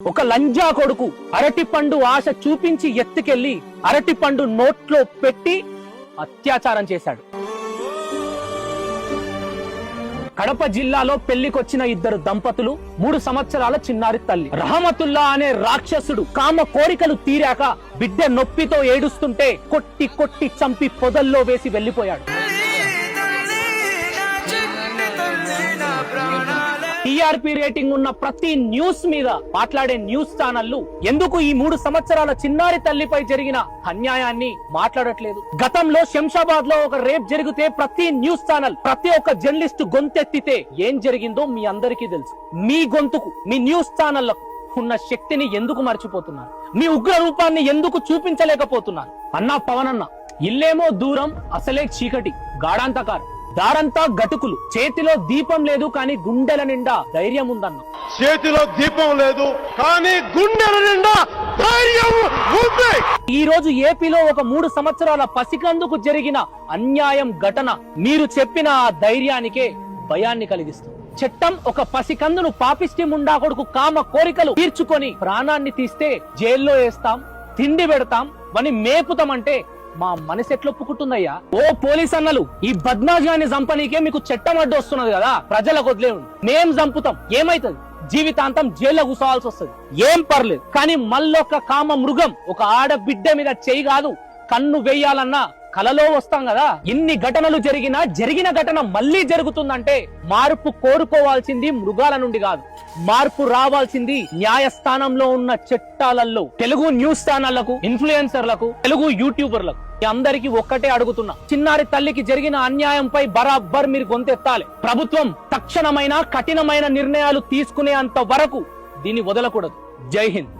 ఒక లంజా కొడుకు అరటి పండు ఆశ చూపించి ఎత్తుకెళ్ళి అరటి పండు నోట్లో పెట్టి అత్యాచారం చేశాడు. కడప జిల్లాలో పెళ్ళికొచ్చిన ఇద్దరు దంపతులు మూడు సంవత్సరాల చిన్నారి తల్లి. రహమతుల్లా అనే రాక్షసుడు కామ కోరికలు తీరాక బిడ్డ నొప్పితో ఏడుస్తుంటే కొట్టి కొట్టి చంపి పొదల్లో వేసి వెళ్ళిపోయాడు టీఆర్పీ రేటింగ్ ఉన్న ప్రతి న్యూస్ మీద మాట్లాడే న్యూస్ ఛానళ్ళు ఎందుకు ఈ మూడు సంవత్సరాల చిన్నారి తల్లిపై జరిగిన అన్యాయాన్ని మాట్లాడట్లేదు? గతంలో శంషాబాద్లో ఒక రేప్ జరిగితే ప్రతి న్యూస్ ఛానల్ ప్రతి ఒక్క జర్నలిస్ట్ గొంతెత్తితే ఏం జరిగిందో మీ అందరికీ తెలుసు. మీ గొంతుకు మీ న్యూస్ ఛానళ్ళకు ఉన్న శక్తిని ఎందుకు మర్చిపోతున్నారు? మీ ఉగ్ర రూపాన్ని ఎందుకు చూపించలేకపోతున్నారు? అన్నా పవన్ అన్న ఇల్లేమో దూరం అసలే చీకటి గాఢాంతకారం దారంతా గటుకులు. చేతిలో దీపం లేదు కానీ గుండెల నిండా ధైర్యం ఉందన్న. చేతిలో దీపం లేదు కానీ గుండెల నిండా ధైర్యం ఉంది. ఈ రోజు ఏపీలో ఒక మూడు సంవత్సరాల పసికందుకు జరిగిన అన్యాయం ఘటన మీరు చెప్పిన ఆ ధైర్యానికే భయాన్ని కలిగిస్తుంది. చట్టం ఒక పసికందును పాపిష్టి ముండా కొడుకు కామ కోరికలు తీర్చుకొని ప్రాణాన్ని తీస్తే జైల్లో వేస్తాం తిండి పెడతాం వని మేపుతామంటే మా మనసు ఎట్లా ఒప్పుకుంటుందయ్యా. ఓ పోలీస్ అన్నలు ఈ బద్మాజాన్ని చంపనీకే మీకు చట్టం అడ్డు వస్తున్నది కదా ప్రజలకు వదిలేయండి. మేం చంపుతాం ఏమైతుంది? జీవితాంతం జైల్లో కూర్చోవాల్సి వస్తుంది. ఏం పర్లేదు కానీ మళ్ళొక్క కామ మృగం ఒక ఆడబిడ్డ మీద చేయి కాదు కన్ను వేయాలన్నా కలలో వస్తాం కదా ఇన్ని ఘటనలు జరిగినా జరిగిన ఘటన మళ్ళీ జరుగుతుందంటే మార్పు కోరుకోవాల్సింది మృగాల నుండి కాదు మార్పు రావాల్సింది న్యాయస్థానంలో ఉన్న చట్టాలలో తెలుగు న్యూస్ ఛానళ్ళకు ఇన్ఫ్లుయెన్సర్లకు తెలుగు యూట్యూబర్లకు. అందరికి అందరికీ ఒక్కటే అడుగుతున్నా చిన్నారి తల్లికి జరిగిన అన్యాయంపై బరాబర్ మీరు గొంతెత్తాలి. ప్రభుత్వం తక్షణమైన కఠినమైన నిర్ణయాలు తీసుకునే అంత వరకు దీన్ని వదలకూడదు. జై హింద్.